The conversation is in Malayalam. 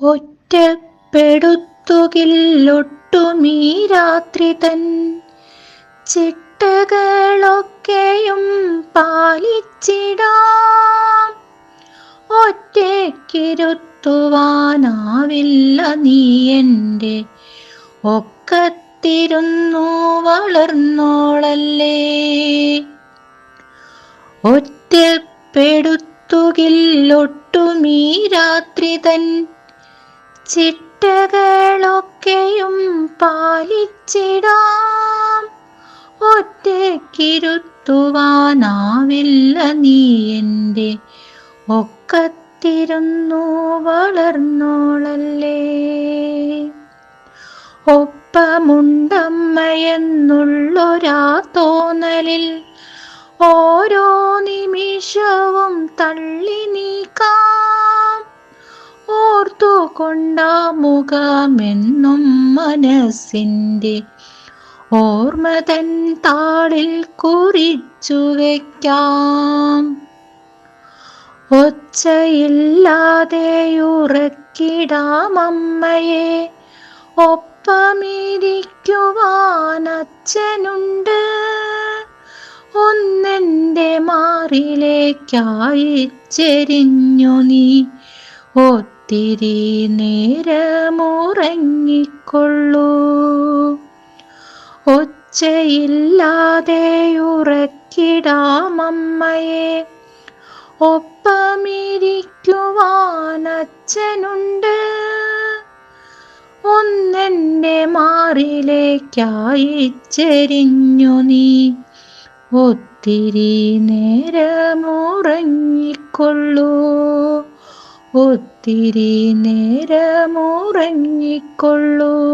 ഒറ്റപ്പെടുത്തുകില്ലൊട്ടുമീ രാത്രി തൻ ചിട്ടകളൊക്കെയും പാലിച്ചിടാം. ഒറ്റയ്ക്കിരുത്തുവാനാവില്ല നീ എന്റെ ഒക്കത്തിരുന്നു വളർന്നോളല്ലേ. ഒറ്റപ്പെടുത്തുകില്ലൊട്ടുമീ രാത്രി തൻ ചിട്ടകളൊക്കെയും പാലിച്ചിടാം. ഒറ്റക്കിരുത്തുവാനാവില്ല നീ എന്റെ ഒക്കത്തിരുന്നു വളർന്നോളല്ലേ. ഒപ്പമുണ്ടമ്മയെന്നുള്ളൊരാ തോന്നലിൽ ഓരോ നിമിഷവും തള്ളി ഓർത്തുകൊണ്ടാ മുഖമെന്നും മനസ്സിന്റെ ഓർമ്മ തൻ താളിൽ കുറിച്ചു വയ്ക്കാം ഒച്ചയില്ലാതെ ഉറക്കിടാം അമ്മയെ. ഒപ്പമിരിക്കുവാൻ അച്ഛനുണ്ട് ഒന്നെന്റെ മാറിലേക്കായി ചെരിഞ്ഞു നീ. ഒത്തിരി നേരമുറങ്ങിക്കൊള്ളൂ. ഒച്ചയില്ലാതെ ഉറക്കിടാമമ്മയെ ഒപ്പമിരിക്കുവാനച്ഛനുണ്ട്. ഒന്നെന്റെ മാറിലേക്കായി ചെരിഞ്ഞു നീ. ഒത്തിരി നേരമുറങ്ങിക്കൊള്ളൂ. ഒത്തിരി നേരമുറങ്ങിക്കൊള്ളൂ.